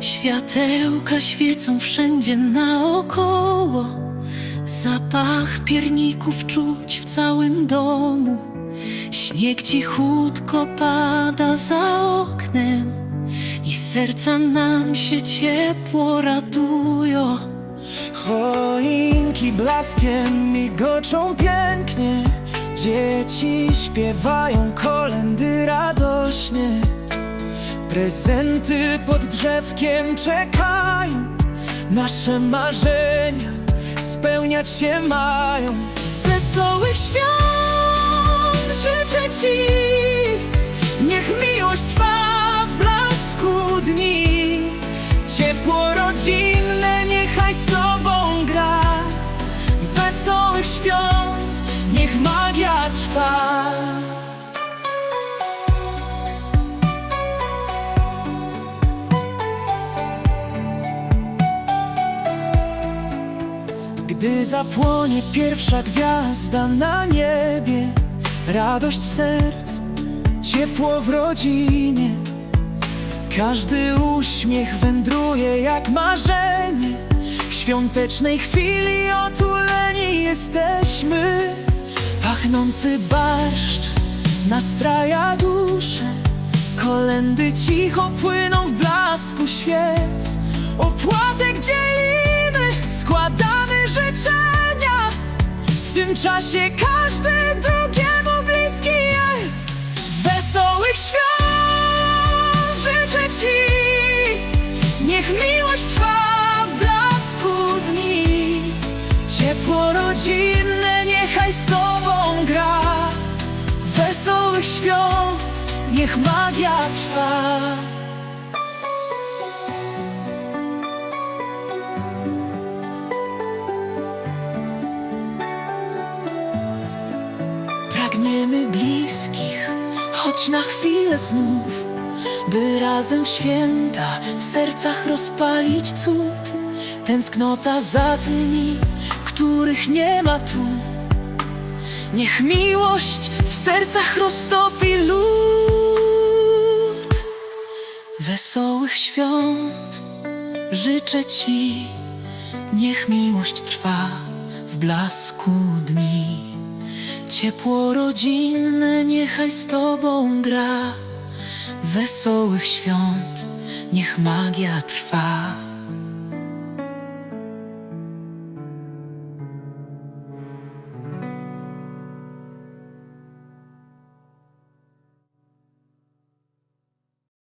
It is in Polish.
Światełka świecą wszędzie naokoło. Zapach pierników czuć w całym domu. Śnieg cichutko pada za oknem i serca nam się ciepło radują. Choinki blaskiem migoczą pięknie Dzieci śpiewają kolendy radośnie Prezenty pod drzewkiem czekają Nasze marzenia spełniać się mają. Wesołych świąt życzę Ci. Niech miłość trwa w blasku dni. Ciepło rodzinne niechaj z Tobą gra. Wesołych świąt niech magia trwa Gdy zapłonie pierwsza gwiazda na niebie Radość serc, ciepło w rodzinie. Każdy uśmiech wędruje jak marzenie. W świątecznej chwili otuleni jesteśmy. Pachnący barszcz nastraja duszę. Kolendy cicho płyną w blasku świec tym czasie każdy drugiemu bliski jest. Wesołych świąt życzę Ci. Niech miłość trwa w blasku dni. Ciepło rodzinne niechaj z Tobą gra. Wesołych świąt niech magia trwa Pragniemy bliskich, choć na chwilę znów, by razem w święta w sercach rozpalić cud. Tęsknota za tymi, których nie ma tu. Niech miłość w sercach roztopi lód. Wesołych świąt życzę Ci, niech miłość trwa w blasku dni. Ciepło rodzinne niechaj z Tobą gra Wesołych świąt niech magia trwa